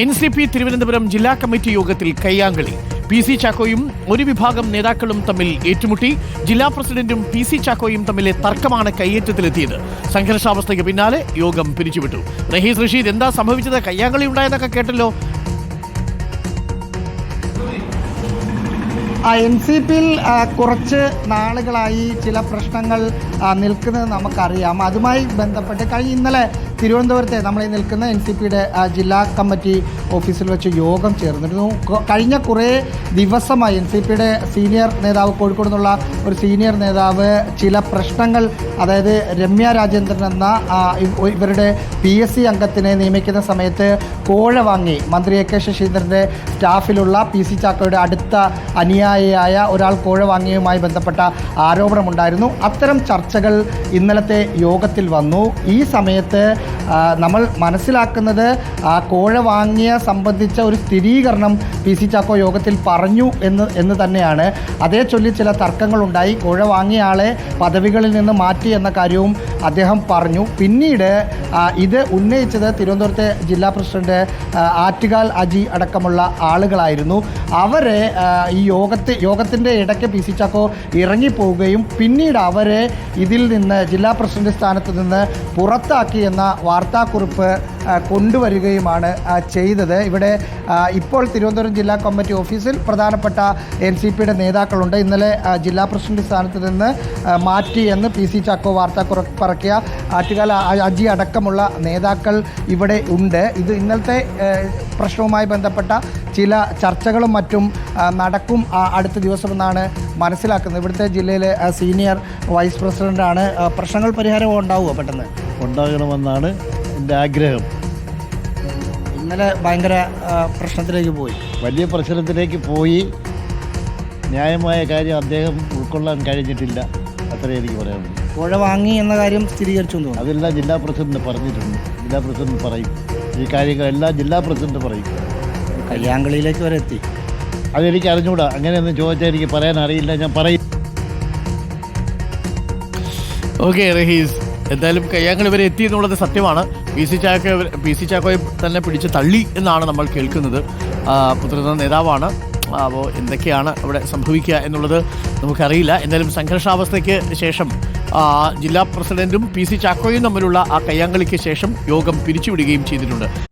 N C P Thiruvananthapuram ജില്ലാ committee യോഗത്തിൽ കയ്യാങ്കളി. P C ചാക്കോയും ഒരു വിഭാഗം നേതാക്കളും തമ്മിൽ ഏറ്റുമുട്ടി. ജില്ലാ പ്രസിഡന്റും പി സി ചാക്കോയും തമ്മിലെ തർക്കമാണ് കയ്യേറ്റത്തിലെത്തിയത്. സംഘർഷാവസ്ഥയ്ക്ക് പിന്നാലെ യോഗം പിരിച്ചുവിട്ടു. റഹീസ് റഷീദ് എന്താ സംഭവിച്ചത്? കയ്യാങ്കളി ഉണ്ടായെന്നൊക്കെ കേട്ടല്ലോ. എൻ സി പിയിൽ കുറച്ച് നാളുകളായി ചില പ്രശ്നങ്ങൾ നിൽക്കുന്നത് നമുക്കറിയാം. അതുമായി ബന്ധപ്പെട്ട് കഴിഞ്ഞ ഇന്നലെ തിരുവനന്തപുരത്തെ നമ്മൾ ഈ നിൽക്കുന്ന എൻ സി പിയുടെ ജില്ലാ കമ്മിറ്റി ഓഫീസിൽ വെച്ച് യോഗം ചേർന്നിരുന്നു. കഴിഞ്ഞ കുറേ ദിവസമായി എൻ സി പിയുടെ സീനിയർ നേതാവ് കോഴിക്കോട് നിന്നുള്ള ഒരു സീനിയർ നേതാവ് ചില പ്രശ്നങ്ങൾ അതായത് രമ്യ രാജേന്ദ്രൻ എന്ന ഇവരുടെ പി എസ് സി അംഗത്തിനെ നിയമിക്കുന്ന സമയത്ത് കോഴ വാങ്ങി മന്ത്രി എ കെ ശശീന്ദ്രന്റെ സ്റ്റാഫിലുള്ള പി സി ചാക്കോയുടെ അടുത്ത അനുയായിയായ ഒരാൾ കോഴ വാങ്ങിയതുമായി ബന്ധപ്പെട്ട ആരോപണമുണ്ടായിരുന്നു. അത്തരം ചർച്ചകൾ ഇന്നലത്തെ യോഗത്തിൽ വന്നു. ഈ സമയത്ത് നമ്മൾ മനസ്സിലാക്കുന്നത് ആ കോഴ വാങ്ങിയ സംബന്ധിച്ച ഒരു സ്ഥിരീകരണം പി സി ചാക്കോ യോഗത്തിൽ പറഞ്ഞു എന്ന് എന്ന് തന്നെയാണ്. അതേ ചൊല്ലി ചില തർക്കങ്ങളുണ്ടായി. കോഴ വാങ്ങിയ ആളെ പദവികളിൽ നിന്ന് മാറ്റി എന്ന കാര്യവും അദ്ദേഹം പറഞ്ഞു. പിന്നീട് ഇത് ഉന്നയിച്ചത് തിരുവനന്തപുരത്തെ ജില്ലാ പ്രസിഡന്റ് ആറ്റുകാൽ അജി അടക്കമുള്ള ആളുകളായിരുന്നു. അവരെ ഈ യോഗത്തെ യോഗത്തിന്റെ ഇടയ്ക്ക് പി സി ചാക്കോ ഇറങ്ങിപ്പോവുകയും പിന്നീട് അവരെ ഇതിൽ നിന്ന് ജില്ലാ പ്രസിഡന്റ് സ്ഥാനത്ത് നിന്ന് പുറത്താക്കി എന്ന വാർത്താക്കുറിപ്പ് കൊണ്ടുവരികയുമാണ് ചെയ്തത്. ഇവിടെ ഇപ്പോൾ തിരുവനന്തപുരം ജില്ലാ കമ്മിറ്റി ഓഫീസിൽ പ്രധാനപ്പെട്ട എൻ സി പിയുടെ നേതാക്കളുണ്ട്. ഇന്നലെ ജില്ലാ പ്രസിഡന്റ് സ്ഥാനത്ത് നിന്ന് മാറ്റി എന്ന് പി സി ചാക്കോ വാർത്ത പറക്കിയ ആറ്റുകാല അജി അടക്കമുള്ള നേതാക്കൾ ഇവിടെ ഉണ്ട്. ഇത് ഇന്നലത്തെ പ്രശ്നവുമായി ബന്ധപ്പെട്ട ചില ചർച്ചകളും മറ്റും നടക്കും അടുത്ത ദിവസമെന്നാണ് മനസ്സിലാക്കുന്നത്. ഇവിടുത്തെ ജില്ലയിലെ സീനിയർ വൈസ് പ്രസിഡന്റാണ് പ്രശ്നങ്ങൾ പരിഹാരം ഉണ്ടാവുമോ പെട്ടെന്ന്? ഉണ്ടാകണമെന്നാണ് എന്റെ ആഗ്രഹം. ഇന്നലെ ഭയങ്കര പ്രശ്നത്തിലേക്ക് പോയി. വലിയ പ്രശ്നത്തിലേക്ക് പോയി. ന്യായമായ കാര്യം അദ്ദേഹം ഉൾക്കൊള്ളാൻ കഴിഞ്ഞിട്ടില്ല. അത്രേ എനിക്ക് പറയാനുള്ളൂ. പുഴ വാങ്ങി എന്ന കാര്യം സ്ഥിരീകരിച്ചു തോന്നുന്നു. അതെല്ലാം ജില്ലാ പ്രസിഡന്റ് പറഞ്ഞിട്ടുണ്ട്. ജില്ലാ പ്രസിഡന്റ് പറയും. ഈ കാര്യങ്ങളെല്ലാം ജില്ലാ പ്രസിഡന്റ് പറയും. കല്യാങ്കളിയിലേക്ക് വരെ എത്തി. അതെനിക്ക് അറിഞ്ഞുകൂടാ അങ്ങനെയൊന്നും ചോദിച്ചാൽ എനിക്ക് പറയാൻ അറിയില്ല. ഞാൻ പറയും. ഓക്കെ റഹീസ് എന്തായാലും കയ്യാങ്കളി വരെ എത്തി എന്നുള്ളത് സത്യമാണ്. P C Chacko P C ചാക്കോയെ തന്നെ പിടിച്ച് തള്ളി എന്നാണ് നമ്മൾ കേൾക്കുന്നത്. മുതിർന്ന നേതാവാണ്. അപ്പോൾ എന്തൊക്കെയാണ് അവിടെ സംഭവിക്കുക എന്നുള്ളത് നമുക്കറിയില്ല. എന്തായാലും സംഘർഷാവസ്ഥയ്ക്ക് ശേഷം ജില്ലാ പ്രസിഡന്റും പി സി ചാക്കോയും തമ്മിലുള്ള ആ കയ്യാങ്കളിക്ക് ശേഷം യോഗം പിരിച്ചുവിടുകയും ചെയ്തിട്ടുണ്ട്.